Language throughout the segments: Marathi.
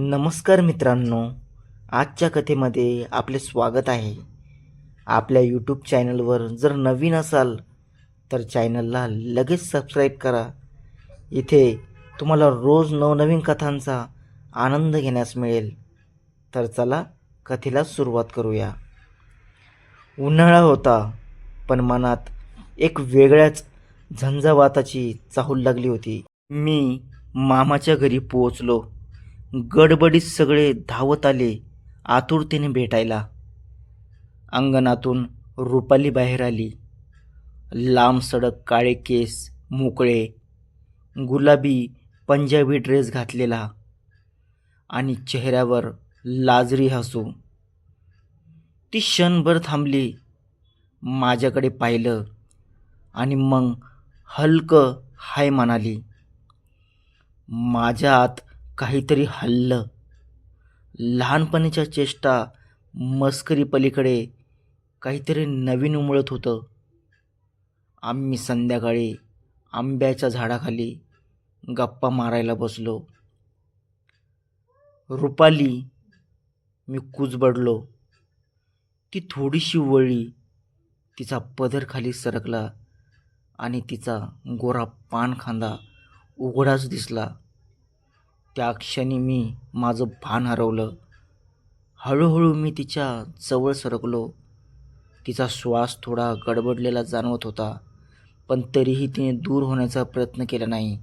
नमस्कार मित्रांनो आजच्या कथेमध्ये आपले स्वागत आहे. आपल्या यूट्यूब चॅनलवर जर नवीन असाल तर चॅनलला लगेच सबस्क्राईब करा. इथे तुम्हाला रोज नवनवीन कथांचा आनंद घेण्यास मिळेल. तर चला कथेला सुरुवात करूया. उन्हाळा होता पण मनात एक वेगळ्याच झंझावाताची चाहूल लागली होती. मी मामाच्या घरी पोहोचलो. गडबडीत सगळे धावत आले आतुरतेने भेटायला. अंगणातून रुपाली बाहेर आली. लांब सडक काळे केस मोकळे. गुलाबी पंजाबी ड्रेस घातलेला. आणि चेहऱ्यावर लाजरी हसू. ती क्षणभर थांबली. माझ्याकडे पाहिलं आणि मग हलकं हाय म्हणाली. माझ्या आत काहीतरी हल्लं. लहानपणीच्या चेष्टा मस्करी पलीकडे काहीतरी नवीन उमळत होतं. आम्ही संध्याकाळी आंब्याच्या झाडाखाली गप्पा मारायला बसलो. रुपाली मी कुजबडलो. ती थोडीशी वळली. तिचा पदर खाली सरकला आणि तिचा गोरा पानखांदा उघडाच दिसला. त्या क्षणी मी माझं भान हरवलं. हळूहळू मी तिच्या जवळ सरकलो. तिचा श्वास थोडा गडबडलेला जाणवत होता पण तरीही तिने दूर होण्याचा प्रयत्न केला नाही.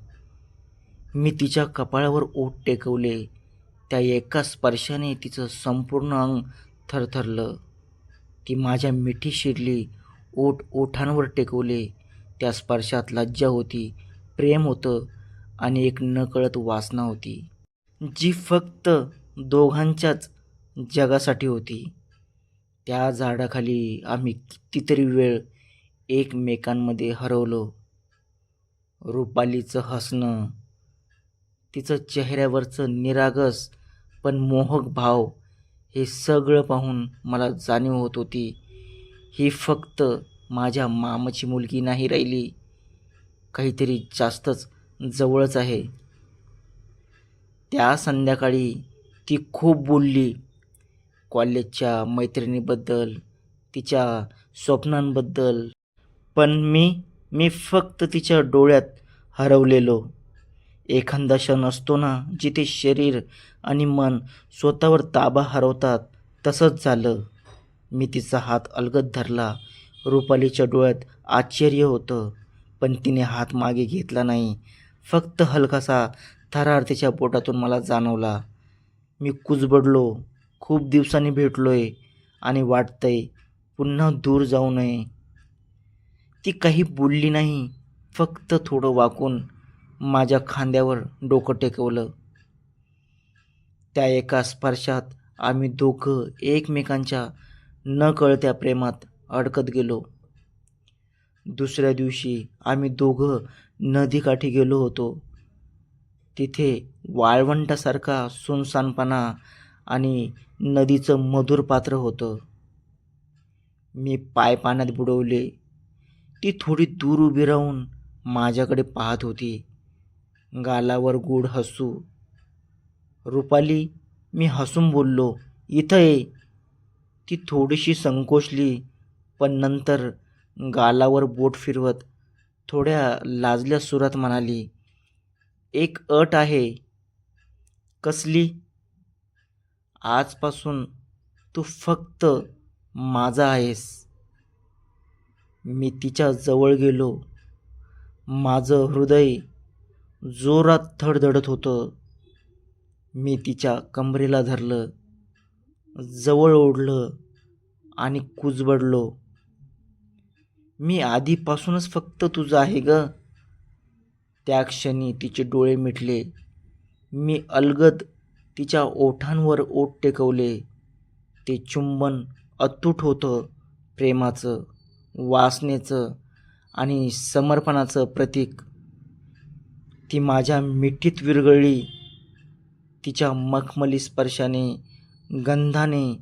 मी तिच्या कपाळावर ओठ टेकवले. त्या एका स्पर्शाने तिचं संपूर्ण अंग थरथरलं. ती माझ्या मिठी शिरली ओठ ओठांवर टेकवले. त्या स्पर्शात लज्जा होती प्रेम होतं. आणि एक नकळत वासना होती जी फक्त दोघांच्याच जगासाठी होती. त्या झाडाखाली आम्ही कितीतरी वेळ एकमेकांमध्ये हरवलो. रुपालीचं हसणं तिचं चेहऱ्यावरचं निरागस पण मोहक भाव हे सगळं पाहून मला जाणीव होत होती ही फक्त माझ्या मामाची मुलगी नाही राहिली. काहीतरी जास्तच जवळच आहे. त्या संध्याकाळी ती खूप बोलली. कॉलेजच्या मैत्रिणीबद्दल तिच्या स्वप्नांबद्दल. पण मी मी फक्त तिच्या डोळ्यात हरवलेलो. एखादा क्षण असतो ना जिथे शरीर आणि मन स्वतःवर ताबा हरवतात तसंच झालं. मी तिचा हात अलगद धरला. रुपालीच्या डोळ्यात आश्चर्य होतं पण तिने हात मागे घेतला नाही. फक्त हलकासा थरार तिच्या पोटातून मला जाणवला. मी कुजबडलो खूप दिवसांनी भेटलो आहे आणि वाटतंय पुन्हा दूर जाऊ नये. ती काही बोलली नाही फक्त थोडं वाकून माझ्या खांद्यावर डोकं टेकवलं. त्या एका स्पर्शात आम्ही दोघं एकमेकांच्या न कळत्या प्रेमात अडकत गेलो. दुसऱ्या दिवशी आम्ही दोघं नदीकाठी गेलो होतो. तिथे वाळवंटासारखा सुनसानपणा आणि नदीचं मधुर पात्र होतं. मी पाय पाण्यात बुडवले. ती थोडी दूर उभी राहून माझ्याकडे पाहत होती. गालावर गोड हसू. रुपाली मी हसून बोललो इथं ये. ती थोडीशी संकोचली पण नंतर गालावर बोट फिरवत थोड्या लाजल्या सुरात म्हणाली एक अट आहे. कसली? आजपासून तू फक्त माझा आहेस. मी तिच्या जवळ गेलो. माझं हृदय जोरात धडधडत होतं. मी तिच्या कमरेला धरलं जवळ ओढलं आणि कुजबडलो. मी आधीपासूनच फक्त तुझं आहे ग. त्या क्षणी तिचे डोळे मिटले. मी अलगद तिच्या ओठांवर ओठ टेकवले. ते चुंबन अतूट होतं प्रेमाचं वासनेचं आणि समर्पणाचं प्रतीक. ती माझ्या मिठीत विरघळली. तिच्या मखमली स्पर्शाने गंधाने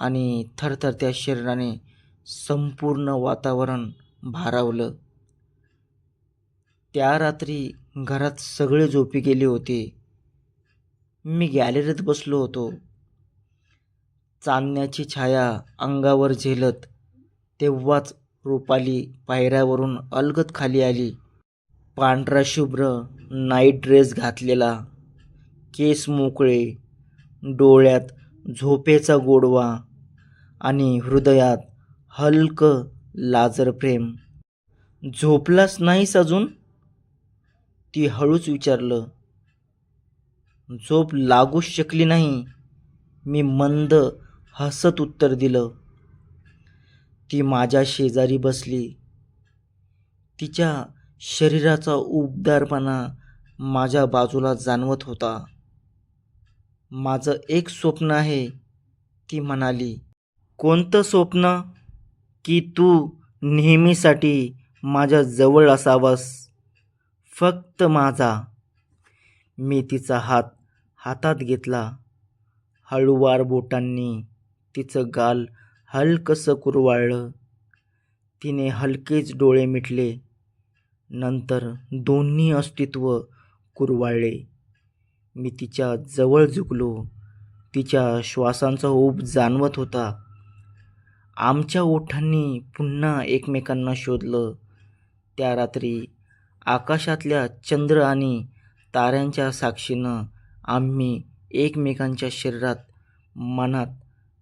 आणि थरथरत्या शरीराने संपूर्ण वातावरण भारावलं. त्या रात्री घरात सगळे झोपी गेले होते. मी गॅलरीत बसलो होतो. चांदण्याची छाया अंगावर झेलत तेव्हाच रुपाली पायऱ्यावरून अलगत खाली आली. पांढरा शुभ्र नाईट ड्रेस घातलेला केस मोकळे डोळ्यात झोपेचा गोडवा आणि हृदयात हलकं लाजर प्रेम. झोपलास नाहीस अजून? ती हळूच विचारलं. झोप लागूच शकली नाही. मी मंद हसत उत्तर दिलं. ती माझ्या शेजारी बसली. तिच्या शरीराचा उबदारपणा माझ्या बाजूला जाणवत होता. माझं एक स्वप्न आहे ती म्हणाली. कोणतं स्वप्न? की तू नेहमीसाठी माझ्या जवळ असावंस. फक्त माझा. मी तिचा हात हातात घेतला. हळूवार बोटांनी तिचं गाल हलकसं कुरवाळलं. तिने हलकेच डोळे मिटले. नंतर दोन्ही अस्तित्व कुरवाळले. मी तिच्या जवळ झुकलो. तिच्या श्वासांचा ऊब जाणवत होता. आमच्या ओठांनी पुन्हा एकमेकांना शोधलं. त्या रात्री आकाशातल्या चंद्र आणि ताऱ्यांच्या साक्षीनं आम्ही एकमेकांच्या शरीरात मनात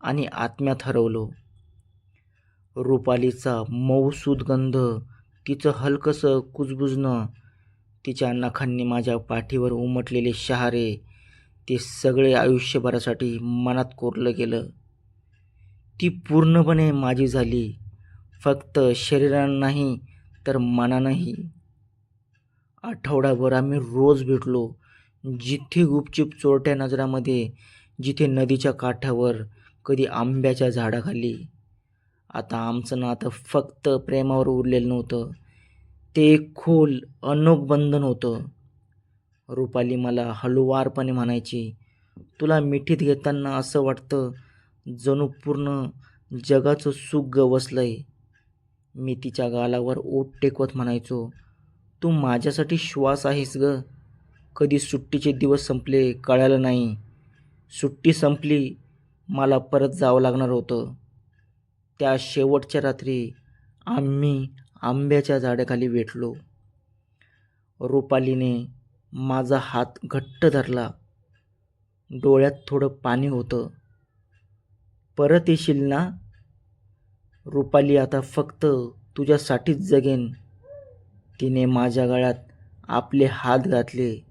आणि आत्म्यात हरवलो. रुपालीचा मऊसूद गंध तिचं हलकंसं कुजबुजणं तिच्या नखांनी माझ्या पाठीवर उमटलेले शहारे ते सगळे आयुष्यभरासाठी मनात कोरलं गेलं. ती पूर्णपणे माझी झाली. फक्त शरीरानं नाही तर मनानंही. आठवडाभर आम्ही रोज भेटलो. जिथे गुपचूप चोरट्या नजरामध्ये जिथे नदीच्या काठावर कधी आंब्याच्या झाडाखाली. आता आमचं नातं फक्त प्रेमावर उरलेलं नव्हतं. ते एक खोल अनोख बंधन होतं. रुपाली मला हळूवारपणे म्हणायची तुला मिठीत घेताना असं वाटतं जणू पूर्ण जगाचं सुख गवसलं आहे मी तिच्या गालावर ओठ टेकवत म्हणायचो तू माझ्यासाठी श्वास आहेस ग. कधी सुट्टीचे दिवस संपले कळालं नाही. सुट्टी संपली मला परत जावं लागणार होतं. त्या शेवटच्या रात्री आम्ही आंब्याच्या झाडाखाली भेटलो. रुपालीने माझा हात घट्ट धरला. डोळ्यात थोडं पाणी होतं. परत येशील ना? रुपाली आता फक्त तुझ्यासाठीच जगेन. तिने माझ्या गळ्यात आपले हात घातले.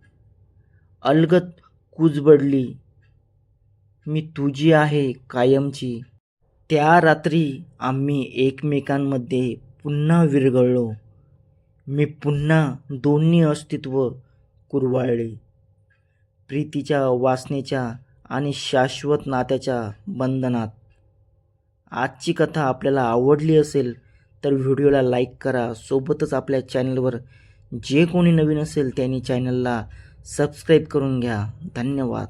अलगत कुजबडली. मी तुझी आहे कायमची. त्या रात्री आम्ही एकमेकांमध्ये पुन्हा विरघळलो. मी पुन्हा दोन्ही अस्तित्व कुरवाळले. प्रीतीच्या वासनेच्या आणि शाश्वत नात्याच्या बंधनात. आजची कथा आपल्याला आवडली असेल तर व्हिडिओला लाईक करा. सोबतच आपल्या चॅनलवर जे कोणी नवीन असेल त्यांनी चॅनलला सबस्क्राईब करून घ्या. धन्यवाद.